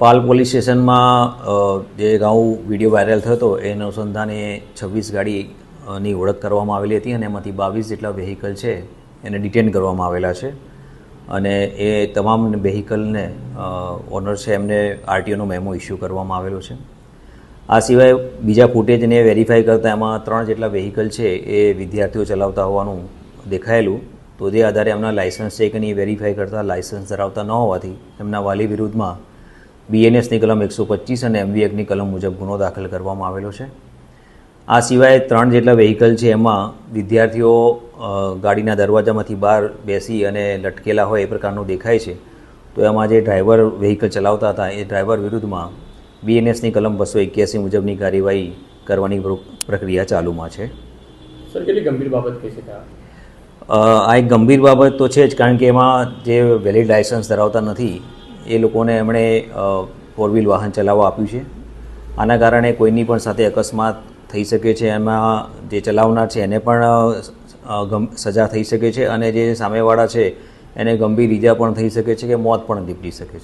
પાલ police સ્ટેશનમાં જે અગાઉ વીડિયો વાયરલ થયો હતો એ અનુસંધાને છવ્વીસ ગાડીની ઓળખ કરવામાં આવેલી હતી અને એમાંથી બાવીસ જેટલા વેહિકલ છે એને ડિટેન કરવામાં આવેલા છે. અને એ તમામ વેહિકલને ઓનર છે, એમને આરટીઓનો મેમો ઇસ્યુ કરવામાં આવેલો છે. આ સિવાય બીજા ફૂટેજને વેરીફાઈ કરતાં એમાં ત્રણ જેટલા વેહિકલ છે એ વિદ્યાર્થીઓ ચલાવતા હોવાનું દેખાયેલું. તો જે આધારે એમના લાયસન્સ છે કે નહીં વેરીફાઈ કરતાં લાયસન્સ ધરાવતા ન હોવાથી એમના વાલી વિરુદ્ધમાં બીએનએસની કલમ એકસો પચીસ અને એમવી એકની કલમ મુજબ ગુનો દાખલ કરવામાં આવેલો છે. આ સિવાય ત્રણ જેટલા વેહિકલ છે એમાં વિદ્યાર્થીઓ ગાડીના દરવાજામાંથી બહાર બેસી અને લટકેલા હોય એ પ્રકારનું દેખાય છે. તો એમાં જે ડ્રાઈવર વેહિકલ ચલાવતા હતા એ ડ્રાઈવર વિરુદ્ધમાં બીએનએસની કલમ બસો એક્યાસી મુજબની કાર્યવાહી કરવાની પ્ર- પ્રક્રિયા ચાલુમાં છે. સર કેટલી ગંભીર બાબત કહી શકાય? આ એક ગંભીર બાબત તો છે જ, કારણ કે એમાં જે વેલિડ લાયસન્સ ધરાવતા નથી, એ લોકોને એમણે ફોર વ્હીલ વાહન ચલાવવા આપ્યું છે. આના કારણે કોઈની પણ સાથે અકસ્માત થઈ શકે છે, એમાં જે ચલાવનાર છે, એને પણ સજા થઈ શકે છે અને જે સામેવાળા છે, એને ગંભીર ઈજા પણ થઈ શકે છે કે મોત પણ નીપજી શકે છે.